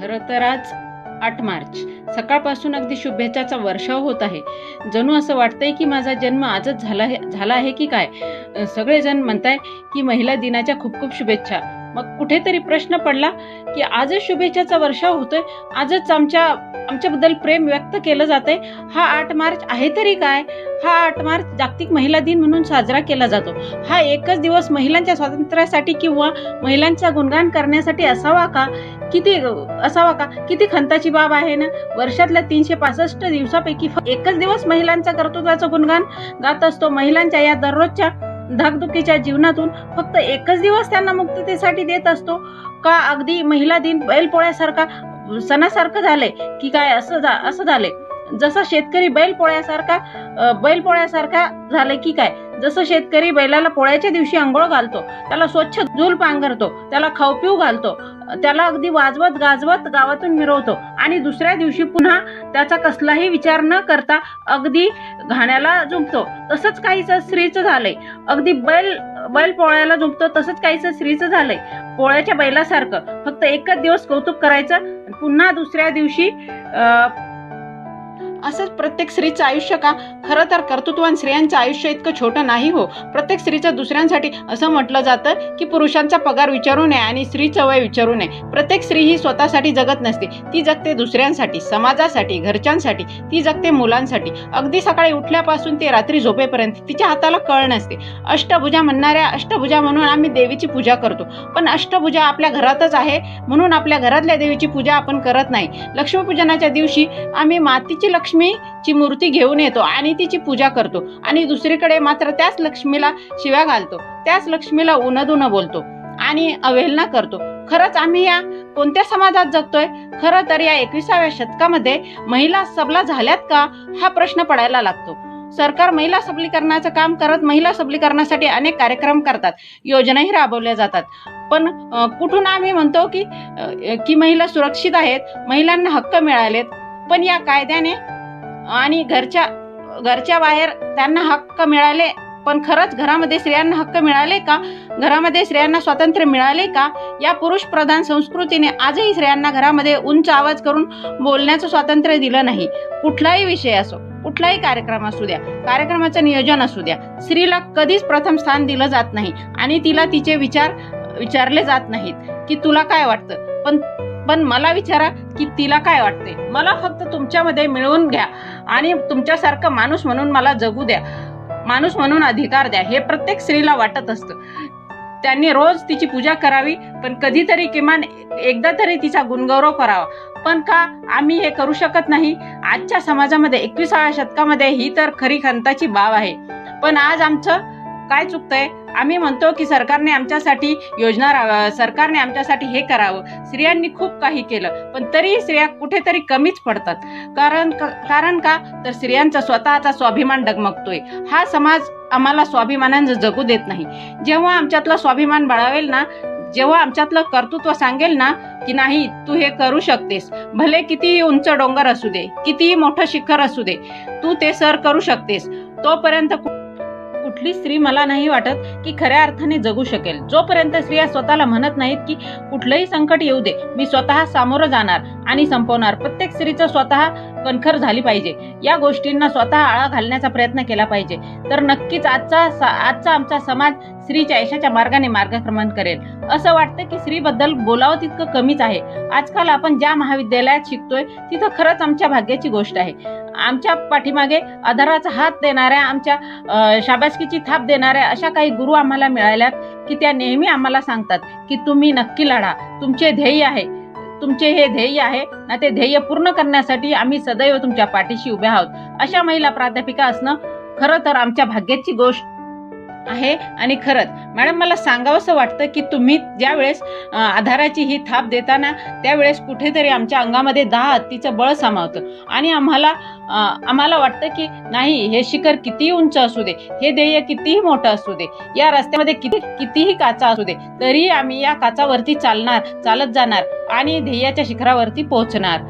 खरं तर आज आठ मार्च. सकाळपासून अगदी शुभेच्छाचा वर्षाव होत आहे. जणू असं वाटतंय की माझा जन्म आजच झाला झाला आहे की काय? सगळेजण म्हणताय की महिला दिनाच्या खूप खूप शुभेच्छा. मग कुठेतरी प्रश्न पडला की आजच शुभेच्छाचा वर्षाव होतोय. आजच आमच्या आमच्याबद्दल प्रेम व्यक्त केलं जातंय. हा आठ मार्च आहे तरी काय? हा आठ मार्च जागतिक महिला दिन म्हणून साजरा केला जातो. हा एकच दिवस महिलांच्या स्वातंत्र्यासाठी किंवा महिलांचा गुणगान करण्यासाठी असावा का? किती असावा का? किती खंताची बाब आहे ना? वर्षातल्या तीनशे पासष्ट दिवसापैकी एकच दिवस महिलांचा कर्तृत्वाचं गुणगान गात असतो. महिलांच्या या दररोजच्या धाकधुकीच्या जीवनातून फक्त एकच दिवस त्यांना मुक्ततेसाठी देत असतो. का अगदी महिला दिन बैलपोळ्यासारखा सणासारखं झालंय? की काय असं असं झालंय? जसं शेतकरी बैल पोळ्यासारखा बैल पोळ्यासारखा झालंय की काय? जसं शेतकरी बैलाला पोळ्याच्या दिवशी आंघोळ घालतो त्याला स्वच्छ झूल पांघरतो त्याला खाऊपिऊ घालतो त्याला अगदी वाजवत गाजवत गावातून मिरवतो. आणि दुसऱ्या दिवशी पुन्हा त्याचा कसलाही विचार न करता अगदी घाण्याला झुंपतो. तसंच काहीच स्त्रीचं झालंय. अगदी बैल बैल पोळ्याला झुंपतो तसंच काहीच स्त्रीचं झालंय. पोळ्याच्या बैलासारखं. फक्त एकच दिवस कौतुक करायचं पुन्हा दुसऱ्या दिवशी अं, असंच प्रत्येक स्त्रीचं आयुष्य का? खरं तर कर्तृत्वान स्त्रियांचं आयुष्य इतकं छोटं नाही हो. प्रत्येक स्त्रीचं दुसऱ्यांसाठी असं म्हटलं जातं की पुरुषांचा पगार विचारू नये आणि स्त्रीचं वय विचारू नये. प्रत्येक स्त्री ही स्वतःसाठी जगत नसते. ती जगते दुसऱ्यांसाठी समाजासाठी घरच्यांसाठी ती जगते मुलांसाठी. अगदी सकाळी उठल्यापासून ते रात्री झोपेपर्यंत तिच्या हाताला कळ नसते. अष्टभुजा म्हणणाऱ्या अष्टभुजा म्हणून आम्ही देवीची पूजा करतो. पण अष्टभुजा आपल्या घरातच आहे म्हणून आपल्या घरातल्या देवीची पूजा आपण करत नाही. लक्ष्मीपूजनाच्या दिवशी आम्ही मातीची लक्ष्मीची मूर्ती घेऊन येतो आणि तिची पूजा करतो. आणि दुसरीकडे मात्र त्याच लक्ष्मीला शिव्या घालतो. त्याच लक्ष्मीला उनदुन बोलतो आणि अवहेलना करतो. खरंच आम्ही या कोणत्या समाजात जगतोय? खरं तर या एकविसाव्या शतकामध्ये महिला सबला झाल्यात का? हा प्रश्न पडायला लागतो. सरकार महिला सबलीकरणाचं काम करत महिला सबलीकरणासाठी अनेक कार्यक्रम करतात. योजनाही राबवल्या जातात. पण कुठून आम्ही म्हणतो की की महिला सुरक्षित आहेत? महिलांना हक्क मिळालेत. पण या कायद्याने आणि घरच्या घरच्या बाहेर त्यांना हक्क मिळाले पण खरंच घरामध्ये स्त्रियांना हक्क मिळाले का? घरामध्ये स्त्रियांना स्वातंत्र्य मिळाले का? या पुरुष प्रधान संस्कृतीने आजही स्त्रियांना घरामध्ये उंच आवाज करून बोलण्याचं स्वातंत्र्य दिलं नाही. कुठलाही विषय असो कुठलाही कार्यक्रम असू द्या कार्यक्रमाचं नियोजन असू द्या स्त्रीला कधीच प्रथम स्थान दिलं जात नाही आणि तिला तिचे विचार विचारले जात नाहीत की तुला काय वाटतं? पण पण मला विचारा की तिला काय वाटते मला फक्त तुमच्यामध्ये मिळवून घ्या आणि तुमच्यासारखं माणूस म्हणून मला जगू द्या. माणूस म्हणून अधिकार द्या. हे प्रत्येक स्त्रीला वाटत असतं. त्यांनी रोज तिची पूजा करावी पण कधीतरी किमान एकदा तरी तिचा गुणगौरव करावा. पण का आम्ही हे करू शकत नाही? आजच्या समाजामध्ये एकविसाव्या शतकामध्ये ही तर खरी खंताची बाब आहे. पण आज आमचं काय चुकतंय? आम्ही म्हणतो की सरकारने आमच्यासाठी योजना सरकारने आमच्यासाठी हे करावं. स्त्रियांनी खूप काही केलं पण तरी स्त्रिया कुठेतरी कमीच पडतात. कारण कारण का? तर स्त्रियांचा स्वतःचा स्वाभिमान डगमगतोय. हा समाज आम्हाला स्वाभिमानानं जगू देत नाही. जेव्हा आमच्यातला स्वाभिमान बाळावेल ना जेव्हा आमच्यातलं कर्तृत्व सांगेल ना की नाही तू हे करू शकतेस. भले कितीही उंच डोंगर असू दे कितीही मोठं शिखर असू दे तू ते सर करू शकतेस. तोपर्यंत कु- कुठली स्त्री मला नाही वाटत की खऱ्या अर्थाने जगू शकेल. जोपर्यंत स्त्रिया स्वतःला म्हणत नाहीत की कुठलंही संकट येऊ दे मी स्वतः सामोरं जाणार आणि संपवणार. प्रत्येक स्त्रीचं स्वतः कणखर झाली पाहिजे. या गोष्टींना स्वतः आळा घालण्याचा प्रयत्न केला पाहिजे. तर नक्कीच आजचा सा- आजचा आमचा समाज स्त्रीच्या यशाच्या मार्गाने मार्गक्रमण करेल. असं वाटतं की स्त्रीबद्दल बोलावं तितकं कमीच आहे. आजकाल आपण ज्या महाविद्यालयात शिकतोय तिथं खरंच आमच्या भाग्याची गोष्ट आहे. आमच्या पाठीमागे आधाराचा हात देणाऱ्या आमच्या शाबासकीची थाप देणाऱ्या अशा काही गुरु आम्हाला मिळाल्यात की त्या नेहमी आम्हाला सांगतात की तुम्ही नक्की लढा. तुमचे ध्येय आहे. तुमचे हे ध्येय आहे ना ते ध्येय पूर्ण करण्यासाठी आम्ही सदैव तुमच्या पाठीशी उभे आहोत. अशा महिला प्राध्यापिका असणं खरं तर आमच्या भाग्याची गोष्ट. आहे आणि खरंच मॅडम मला सांगावंसं वाटतं की तुम्ही ज्यावेळेस आधाराची ही थाप देताना त्यावेळेस कुठेतरी आमच्या अंगामध्ये दहा हत्तीचं बळ सामावतं. आणि आम्हाला आम्हाला वाटतं की नाही हे शिखर कितीही उंच असू दे हे ध्येय कितीही मोठं असू दे या रस्त्यामध्ये किती कितीही काचा असू दे तरीही आम्ही या काचावरती चालणार चालत जाणार आणि ध्येयाच्या शिखरावरती पोहोचणार.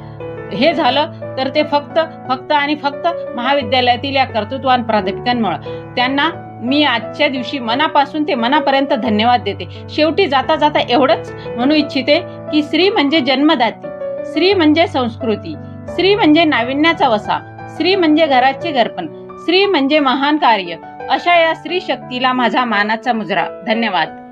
हे झालं तर ते फक्त फक्त आणि फक्त महाविद्यालयातील या कर्तृत्वान प्राध्यापिकांमुळं. त्यांना मी आजच्या दिवशी मनापासून ते मनापर्यंत धन्यवाद देते. शेवटी जाता जाता एवढंच म्हणू इच्छिते की स्त्री म्हणजे जन्मदाती स्त्री म्हणजे संस्कृती स्त्री म्हणजे नाविन्याचा वसा स्त्री म्हणजे घराचे घरपण स्त्री म्हणजे महान कार्य अशा या स्त्री शक्तीला माझा मानाचा मुजरा. धन्यवाद.